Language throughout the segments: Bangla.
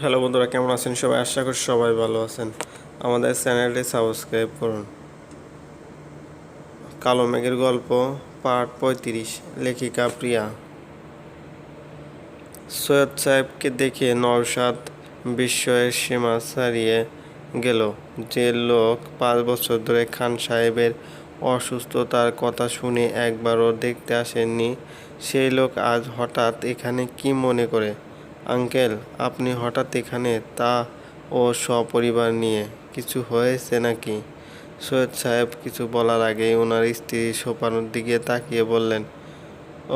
হ্যালো বন্ধুরা, কেমন আছেন? সবাই আশা করি সবাই ভালো আছেন। আমাদের চ্যানেলটি সাবস্ক্রাইব করুন। কালো মেঘের গল্প, পার্ট পঁয়ত্রিশ, লেখিকা প্রিয়া। সৈয়দ সাহেবকে দেখে নওশাদ বিস্ময়ের সীমা ছাড়িয়ে গেল যে লোক পাঁচ বছর ধরে খান সাহেবের অসুস্থতার কথা শুনে একবারও দেখতে আসেননি। সেই লোক আজ হঠাৎ এখানে কি মনে করে? আঙ্কেল, আপনি হঠাৎ এখানে তা ও সপরিবার নিয়ে কিছু হয়েছে নাকি? সৈয়দ সাহেব কিছু বলার আগেই ওনার স্ত্রী সোপানোর দিকে তাকিয়ে বললেন,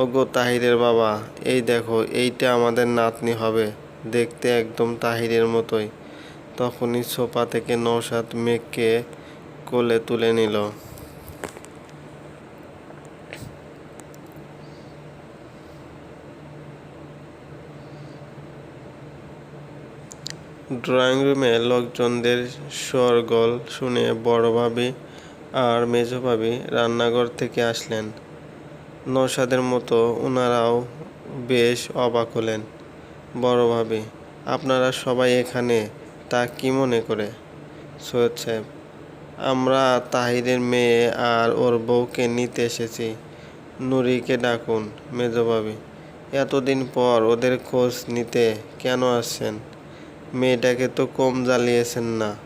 ওগো তাহিরের বাবা, এই দেখো, এইটা আমাদের নাতনি হবে, দেখতে একদম তাহিরের মতোই। তখনই সোফা থেকে নৌসাদ মেঘকে কোলে তুলে নিল। ড্রয়িং রুমে লোকজনদের শোরগোল শুনে বড় ভাবি আর মেজো ভাবি রান্নাঘর থেকে আসলেন। নৌসাদের মতো ওনারাও বেশ অবাক হলেন। বড় ভাবি, আপনারা সবাই এখানে, তা কি মনে করে? সৈয়দ সাহেব, আমরা তাহিরের মেয়ে আর ওর বউকে নিতে এসেছি। নুরিকে ডাকুন মেজো ভাবি। এতদিন পর ওদের খোঁজ নিতে কেন আসছেন? মেয়েটাকে তো কম জ্বালিয়েছেন না।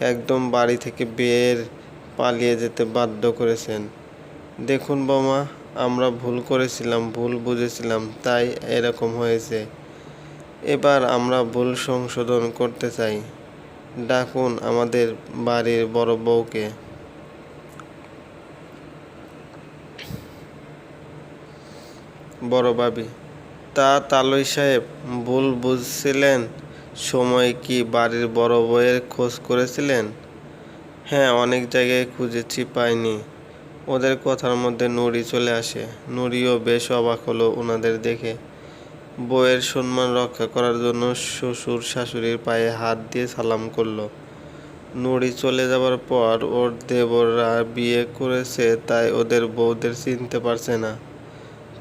একদম বাড়ি থেকে বের পালিয়ে যেতে বাধ্য করেছেন। দেখুন বৌমা, আমরা ভুল করেছিলাম, ভুল বুঝেছিলাম, তাই এরকম হয়েছে। এবার আমরা ভুল সংশোধন করতে চাই। ডাকুন আমাদের বাড়ির বড় বউকে। বড় ভাবি, তা তালই সাহেব, ভুল বুঝছিলেন? সময় কি বাড়ির বড় বউয়ের খোঁজ করেছিলেন? হ্যাঁ অনেক জায়গায় খুঁজেছি, পাইনি। ওদের কথার মধ্যে নুড়ি চলে আসে। নুড়িও বেশ অবাক হলো ওনাদের দেখে। বউয়ের সম্মান রক্ষা করার জন্য শ্বশুর শাশুড়ির পায়ে হাত দিয়ে সালাম করল। নুড়ি চলে যাবার পর ওর দেবররা বিয়ে করেছে, তাই ওদের বউদের চিনতে পারছে না।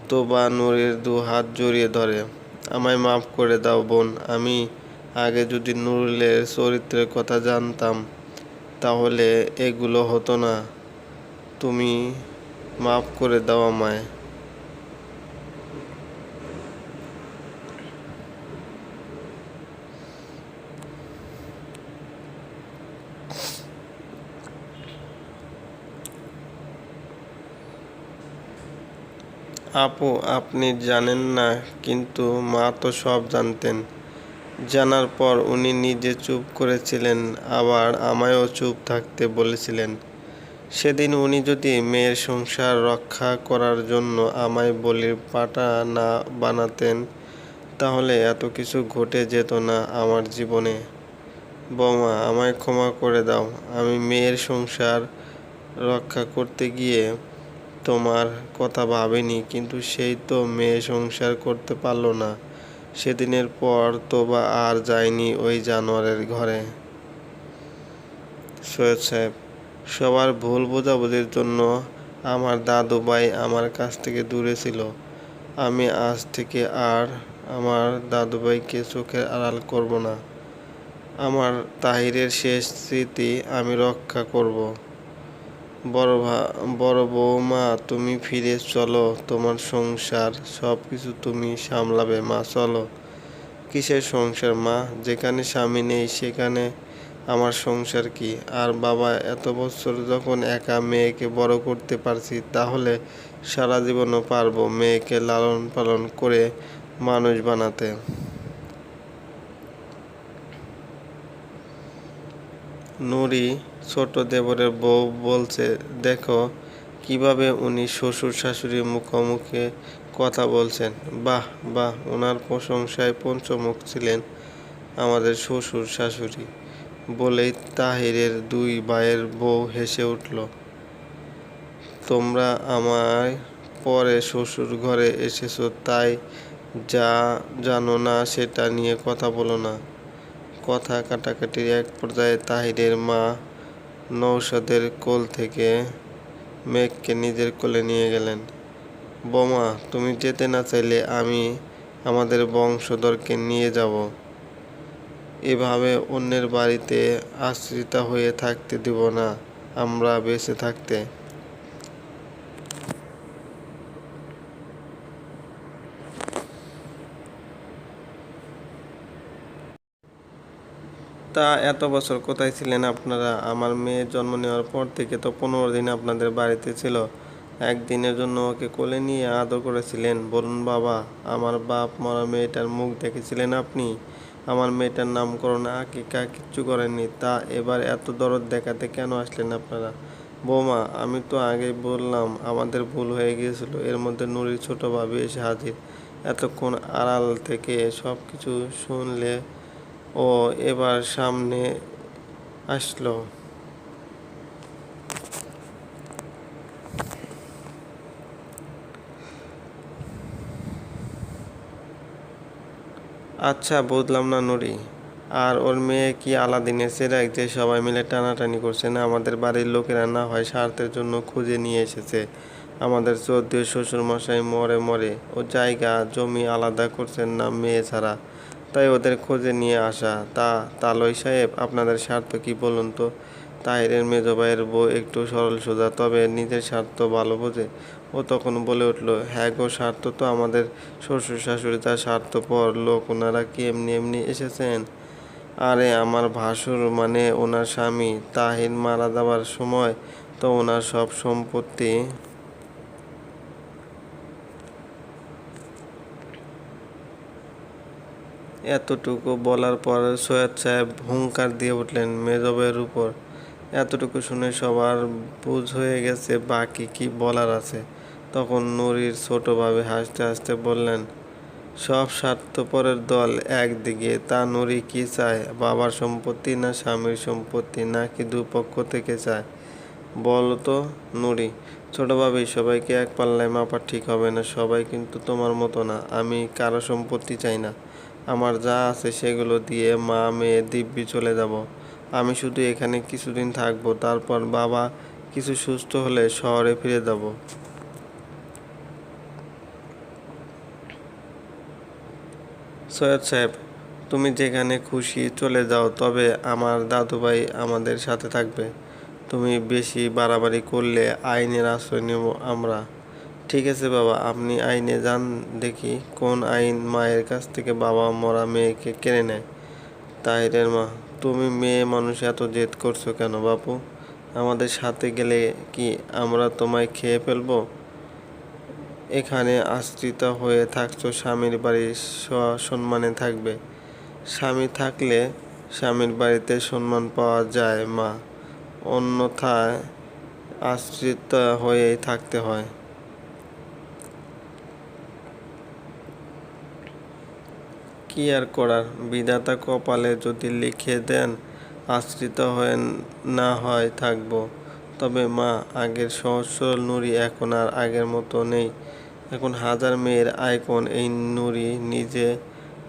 তোবা নুরির দু হাত জড়িয়ে ধরে, আমায় মাফ করে দাও বোন, আমি আগে যদি নুরুলের চরিত্রের কথা জানতাম, তাহলে এগুলো হতো না। তুমি মাফ করে দাও আমায়। আপু, আপনি জানেন না, কিন্তু মা তো সব জানতেন। জানার পর উনি নিজে চুপ করেছিলেন, আবার আমায়ও চুপ থাকতে বলেছিলেন। সেদিন উনি যদি মেয়ের সংসার রক্ষা করার জন্য আমায় বলির পাটা না বানাতেন, তাহলে এত কিছু ঘটে যেত না আমার জীবনে। বৌমা, আমায় ক্ষমা করে দাও। আমি মেয়ের সংসার রক্ষা করতে গিয়ে তোমার কথা ভাবিনি, কিন্তু সেই তো মেয়ে সংসার করতে পারল না। সেদিনের পর তোবা আর যায়নি ওই জানোয়ারের ঘরে। সৈয়দ সাহেব, সবার ভুল বোঝাবুঝির জন্য আমার দাদু ভাই আমার কাছ থেকে দূরে ছিল। আমি আজ থেকে আর আমার দাদু ভাইকে চোখের আড়াল করব না। আমার তাহিরের শেষ স্মৃতি আমি রক্ষা করব। বড় বড় বৌমা তুমি ফিরে চলো। তোমার সংসার সব কিছু তুমি সামলাবে। মা, চলো। কিসের সংসার, মা? যেখানে স্বামী নেই, সেখানে আমার সংসার কি? আর বাবা, এত বছর যখন একা মেয়েকে বড় করতে পারছি, তাহলে সারা জীবনও পারব মেয়েকে লালন পালন করে মানুষ বানাতে। নুরি ছোট দেবরের বউ বলছে, দেখো কীভাবে উনি শ্বশুর শাশুড়ির মুখোমুখি কথা বলছেন। বাহ বাহ ওনার প্রশংসায় পঞ্চমুখ ছিলেন আমাদের শ্বশুর শাশুড়ি। বলেই তাহিরের দুই ভাইয়ের বউ হেসে উঠল, তোমরা আমায় পরে শ্বশুর ঘরে এসেছ, তাই যা জানো না সেটা নিয়ে কথা বলো না। কথা কাটাকাটির এক পর্যায়ে তাহিরের মা নৌসাদের কোল থেকে মেঘকে নিজের কোলে নিয়ে গেলেন। বোমা, তুমি যেতে না চাইলে আমি আমাদের বংশধরকে নিয়ে যাব। এভাবে অন্যের বাড়িতে আশ্রিতা হয়ে থাকতে দেব না, আমরা বেঁচে থাকতে। তা এত বছর কোথায় ছিলেন আপনারা? আমার মেয়ে জন্ম নেওয়ার পর থেকে তো পনেরো দিন আপনাদের বাড়িতে ছিল। একদিনের জন্য ওকে কোলে নিয়ে আদর করেছিলেন। বলুন বাবা, আমার বাপ মরা মেয়েটার মুখ দেখেছিলেন আপনি? আমার মেয়েটার নামকরণ আকিকা কিচ্ছু করেননি। তা এবার এত দরদ দেখাতে কেন আসলেন আপনারা? বৌমা, আমি তো আগেই বললাম, আমাদের ভুল হয়ে গিয়েছিল। এর মধ্যে নুরির ছোট ভাবি এসে হাজির। এতক্ষণ আড়াল থেকে সব কিছু শুনলে ও এবার সামনে আসলো। আচ্ছা বুঝলাম না নুরি। আর ওর মেয়ে কি আলাদিনের চেরাগ যে সবাই মিলে টানাটানি করছে না? আমাদের বাড়ির লোকেরা না হয় স্বার্থের জন্য খুঁজে নিয়ে এসেছে। আমাদের চৌধুরী শ্বশুরমশাই মরে মরে ও জায়গা, জমি আলাদা করছেন না মেয়ে ছাড়া। তাই ওদের খোঁজে নিয়ে আসা। তা তালই সাহেব, আপনাদের স্বার্থ কি বলুন তো? তাহিরের মেজ ভাইয়ের বউ একটু সরল সোজা, তবে নিজের স্বার্থ ভালো বোঝে। ও তখন বলে উঠল হ্যাঁ গো, স্বার্থ তো আমাদের। শ্বশুর শাশুড়ি তার স্বার্থপর লোক, ওনারা কি এমনি এমনি এসেছেন? আরে, আমার ভাসুর মানে ওনার স্বামী। তাহির মারা যাবার সময় তো ওনার সব সম্পত্তি এতটুকু বলার পর সৈয়দ সাহেব হুঙ্কার দিয়ে উঠলেন মেজবের উপর। এতটুকু শুনে সবার বুঝ হয়ে গেছে বাকি কি বলার আছে। তখন নুরির ছোটভাবে হাসতে হাসতে বললেন, সব স্বার্থপরের দল একদিকে, তা নুরি কি চায়? বাবার সম্পত্তি না স্বামীর সম্পত্তি? না নাকি দুপক্ষ থেকে চায়? বলো তো নুরি ছোটভাবে সবাইকে এক পাল্লায় মাপা ঠিক হবে না। সবাই কিন্তু তোমার মতো না। আমি কারও সম্পত্তি চাই না। আমার যা আছে সেগুলো দিয়ে মা, মেয়ে, দিব্যি চলে যাব। আমি শুধু এখানে কিছুদিন থাকব, তারপর বাবা কিছু সুস্থ হলে শহরে ফিরে যাব। সৈয়দ সাহেব, তুমি যেখানে খুশি চলে যাও, তবে আমার দাদুভাই আমাদের সাথে থাকবে। তুমি বেশি বাড়াবাড়ি করলে আইনের আশ্রয় নেব আমরা। ঠিক আছে বাবা, আপনি আইনে যান দেখি কোন আইন মায়ের কাছ থেকে বাবা মরা মেয়েকে কেড়ে নেয়। তাহিরের মা, তুমি মেয়ে মানুষ এত জেদ করছ কেন বাপু? আমাদের সাথে গেলে কি আমরা তোমায় খেয়ে ফেলব? এখানে আশ্রিত হয়ে থাকছো, স্বামীর বাড়ির সম্মানে থাকবে। স্বামী থাকলে স্বামীর বাড়িতে সম্মান পাওয়া যায় মা, অন্যথায় আশ্রিত হয়েই থাকতে হয়। কি আর করার? বিধাতা কপালে যদি লিখে দেন, আশ্রিত হয়ে না হয় থাকব। তবে মা, আগের সহজ সরল নুরি এখন আর আগের মতো নেই। এখন হাজার মেয়ের আইকন এই নুরি নিজে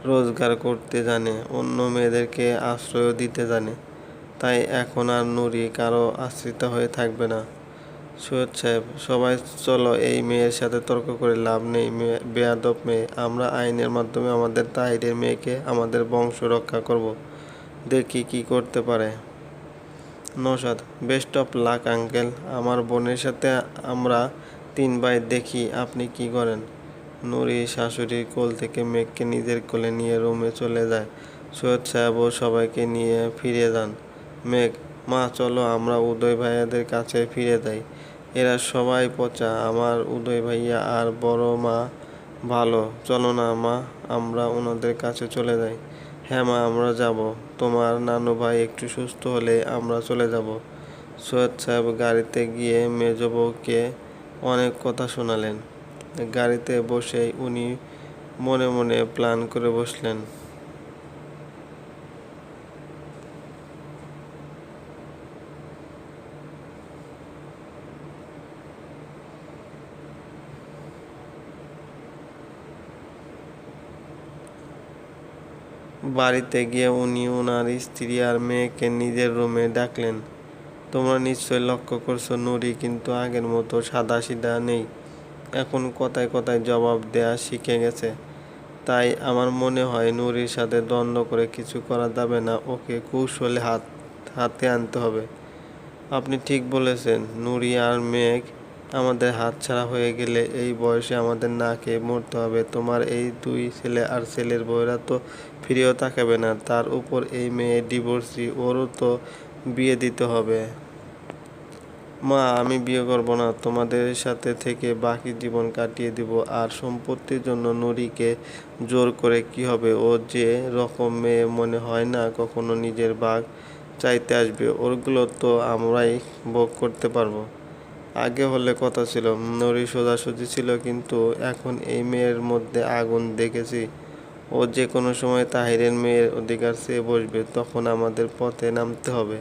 রোজগার করতে জানে, অন্য মেয়েদেরকে আশ্রয় দিতে জানে। তাই এখন আর নুরি কারও আশ্রিত হয়ে থাকবে না। সৈয়দ সাহেব, সবাই চলো, এই মেয়ের সাথে তর্ক করে লাভ নেই বেয়াদব মেয়ে। আমরা আইনের মাধ্যমে আমাদের তাহিরের মেয়েকে আমাদের বংশ রক্ষা করব। দেখি কি করতে পারে। Naushad best of luck uncle. আমার বোনের সাথে আমরা তিন ভাই দেখি আপনি কি করেন। নুরি শাশুড়ির কোল থেকে মেঘকে নিজের কোলে নিয়ে রুমে চলে যায়। সৈয়দ সাহেবও সবাইকে নিয়ে ফিরে যান। মেঘ মা, চলো আমরা উদয় ভাইয়াদের কাছে ফিরে যাই। এরা সবাই পচা, আমার উদয় ভাইয়া আর বড় মা ভালো। চলো না মা, আমরা ওনাদের কাছে চলে যাই। হ্যাঁ মা, আমরা যাব। তোমার নানু ভাই একটু সুস্থ হলে আমরা চলে যাব। সৈয়দ সাহেব গাড়িতে গিয়ে মেজ বউকে অনেক কথা শোনালেন। গাড়িতে বসেই উনি মনে মনে প্ল্যান করে বসলেন। বাড়িতে গিয়ে উনি ওনার স্ত্রী আর মেয়েকে নিজের রুমে ডাকলেন। তোমরা নিশ্চয় লক্ষ্য করছ, নুরি কিন্তু আগের মতো সাদা সিধা নেই। এখন কথায় কথায় জবাব দেয়া শিখে গেছে। তাই আমার মনে হয় নুরির সাথে দ্বন্দ্ব করে কিছু করা যাবে না, ওকে কৌশলে হাত, হাতে আনতে হবে। আপনি ঠিক বলেছেন, নুরি আর মেঘ আমাদের হাত ছাড়া হয়ে গেলে এই বয়সে আমাদের না খেয়ে মরতে হবে। তোমার এই দুই ছেলে আর ছেলের বউরা তো ফিরেও তাকাবে না। তার উপর এই মেয়ে ডিভোর্সি, ওরও তো বিয়ে দিতে হবে। মা, আমি বিয়ে করব না। তোমাদের সাথে থেকে বাকি জীবন কাটিয়ে দিব। আর সম্পত্তির জন্য নুরিকে জোর করে কি হবে? ও যে রকম মেয়ে মনে হয় না কখনো নিজের বাঘ চাইতে আসবে, ওরগুলো তো আমরাই ভোগ করতে পারব। আগে হলে কথা ছিল, নুরি সোজাসুজি ছিল, কিন্তু এখন এই মেয়ের মধ্যে আগুন দেখেছি। ও যে কোনো সময় তাহিরের মেয়ের অধিকার চেয়ে বসবে, তখন আমাদের পথে নামতে হবে।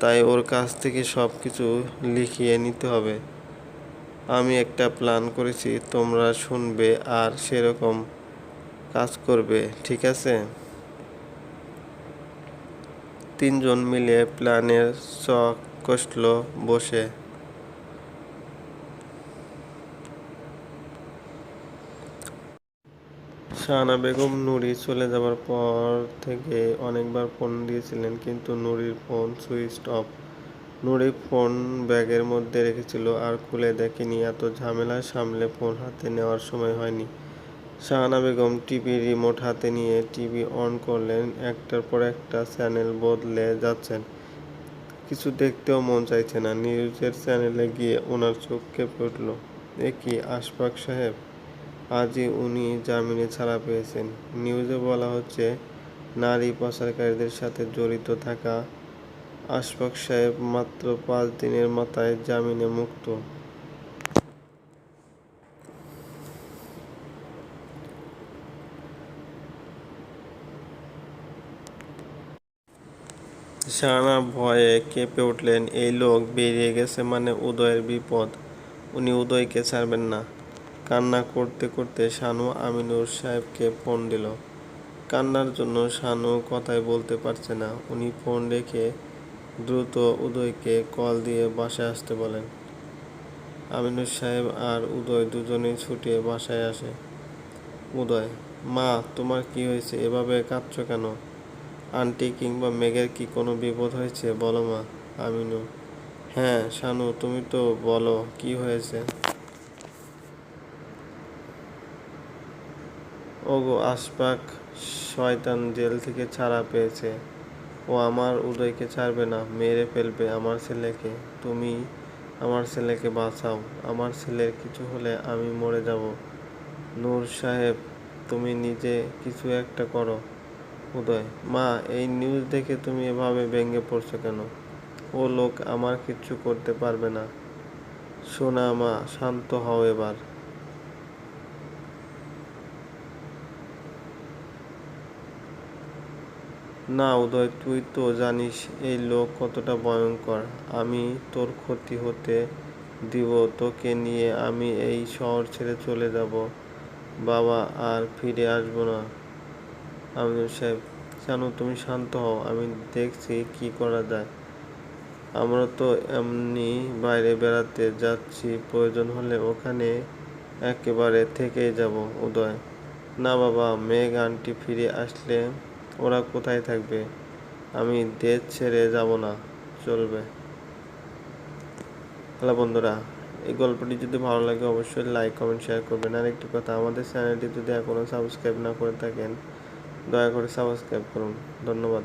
তাই ওর কাছ থেকে সব কিছু লিখিয়ে নিতে হবে। আমি একটা প্ল্যান করেছি, তোমরা শুনবে আর সেরকম কাজ করবে, ঠিক আছে? তিনজন মিলে প্ল্যানের চক কষল বসে। শাহানা বেগম নুরি চলে যাবার পর থেকে অনেকবার ফোন দিয়েছিলেন, কিন্তু নুরির phone switch off. Nuri phone ব্যাগের মধ্যে রেখেছিল আর খুলে দেখেনি, এত ঝামেলা সামলে ফোন হাতে নেওয়ার সময় হয়নি। শাহানা বেগম টিভি রিমোট হাতে নিয়ে টিভি অন করলেন, একটার পর একটা চ্যানেল বদলে যাচ্ছেন। কিছু দেখতেও মন চাইছে না, নিউজের চ্যানেলে গিয়ে ওনার চোখ কেঁপে উঠল। এ কি আশফাক সাহেব? আজই উনি জামিনে ছাড়া পেয়েছেন। নিউজে বলা হচ্ছে, নারী পাচারকারীদের সাথে জড়িত থাকা আশফাক সাহেব মাত্র পাঁচ দিনের মাথায় জামিনে মুক্ত। শাহানা ভয়ে কেঁপে উঠলেন, এই লোক বেরিয়ে গেছে মানে উদয়ের বিপদ। উনি উদয়কে ছাড়বেন না। কান্না করতে করতে শানু আমিনুর সাহেবকে ফোন দিল। কান্নার জন্য শানু কথাই বলতে পারছে না। উনি ফোন রেখে দ্রুত উদয়কে কল দিয়ে বাসায় আসতে বলেন। আমিনুর সাহেব আর উদয় দুজনেই ছুটে বাসায় আসে। উদয়, মা, তোমার কি হয়েছে? এভাবে কাঁদছো কেন? আন্টি কিংবা মেঘের কি কোনো বিপদ হয়েছে? বলো মা। আমিনু হ্যাঁ শানু, তুমি তো বলো, কি হয়েছে? ওগো আশপাক শয়তান জেল থেকে ছাড়া পেয়েছে। ও আমার উদয়কে ছাড়বে না, মেরে ফেলবে আমার ছেলেকে। তুমি আমার ছেলেকে বাঁচাও, আমার ছেলের কিছু হলে আমি মরে যাব। নূর সাহেব, তুমি নিজে কিছু একটা করো, উদয়। মা, এই নিউজ দেখে তুমি এভাবে ভেঙে পড়ছো কেন? ও লোক আমার কিচ্ছু করতে পারবে না। শোনা মা, শান্ত হও এবার। না উদয়, তুই তো জানিস এই লোক কতটা ভয়ঙ্কর। আমি তোর ক্ষতি হতে দিব, তোকে নিয়ে আমি এই শহর ছেড়ে চলে যাব। বাবা, আর ফিরে আসব না। আমিনুর সাহেব, জানো তুমি শান্ত হও, আমি দেখছি কি করা যায়। আমরা তো এমনি বাইরে বেড়াতে যাচ্ছি, প্রয়োজন হলে ওখানে একেবারে থেকেই যাব, উদয়। না বাবা, মেঘ আন্টি ফিরে আসলে ওরা কোথায় থাকবে? আমি দেশ ছেড়ে যাব না, চলবে। হ্যালো বন্ধুরা, এই গল্পটি যদি ভালো লাগে অবশ্যই লাইক কমেন্ট শেয়ার করবেন। আর একটি কথা, আমাদের চ্যানেলটি যদি এখনও সাবস্ক্রাইব না করে থাকেন, দয়া করে সাবস্ক্রাইব করুন। ধন্যবাদ।